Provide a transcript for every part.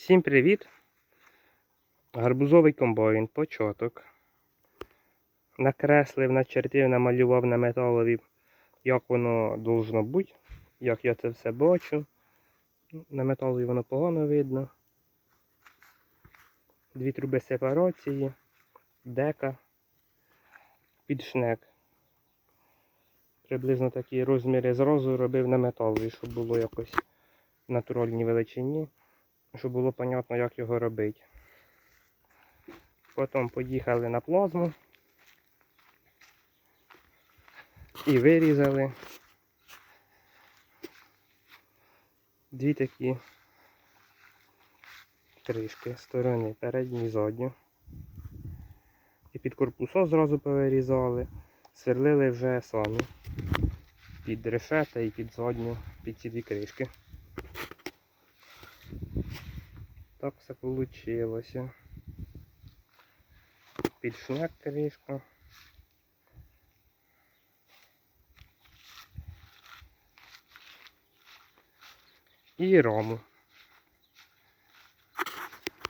Всім привіт! Гарбузовий комбайн, початок. Накреслив, начертив, намалював на металові, як воно должно бути, як я це все бачу. На металові воно погано видно. Дві труби сепарації, дека, підшнек. Приблизно такі розміри зразу робив на металові, щоб було якось в натуральній величині щоб було зрозуміло, як його робити. Потім поїхали на плазму і вирізали дві такі кришки сторони, передню і задню. І під корпусо зразу повирізали, сверлили вже самі під решета і під задню, під ці дві кришки. Так все получилося. Підшняк кришка. І раму.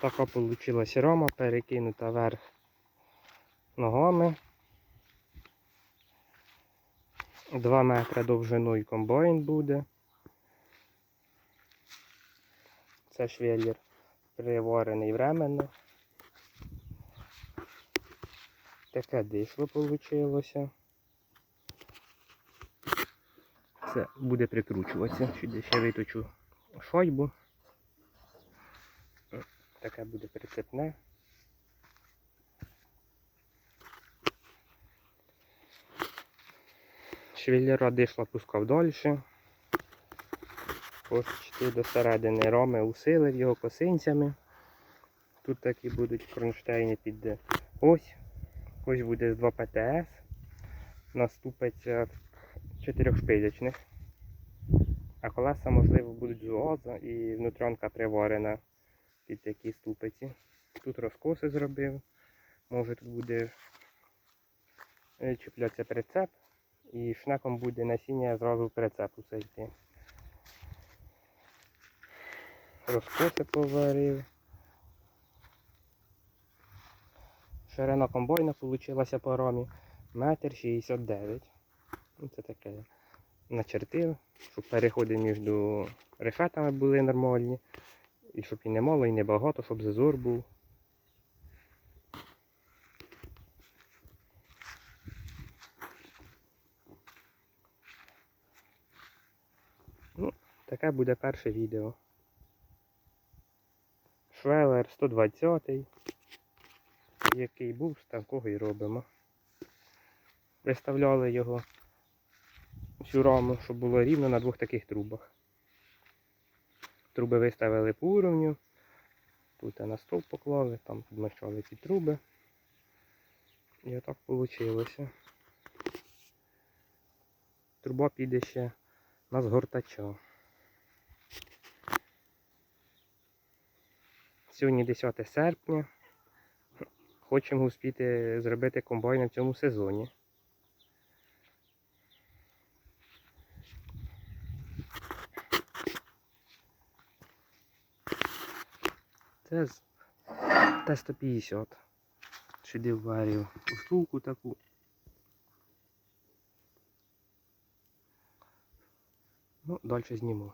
Така получилась рама, перекинута вверх ногами. 2 метри довжиною комбайн буде. Це швеллер приварений временно. Таке дишло вийшло. Це буде прикручуватися. Сюди ще виточу шайбу. Таке буде прицепне. Швеллера дишла пускав далі. Почти до середини роми усилив його косинцями. Тут такі будуть кронштейни під ось. Ось буде з 2 ПТС. Наступиться чотирьохшпилячних. А колеса, можливо, будуть з УАЗа і внутрянка приварена під такі ступиці. Тут розкоси зробив. Може тут буде е, чіплятися прицеп і шнеком буде насіння зразу в прицеп усе йти. Розкоси поварив. Ширина комбайна вийшла по рамі метр 69. Ну, Це таке начертив, щоб переходи між решетами були нормальні. І щоб і не мало, і не багато, щоб зазор був. Ну, таке буде перше відео. Швелер 120 який був, з такого і робимо. Виставляли його всю раму, щоб було рівно на двох таких трубах. Труби виставили по уровню, тут на стовп поклали, там підмащали ці труби. І отак вийшло. Труба піде ще на згортача. Сьогодні 10 серпня. Хочемо успіти зробити комбайн в цьому сезоні. Це з Т-150. Сюди варив штуку таку. Ну, далі зніму.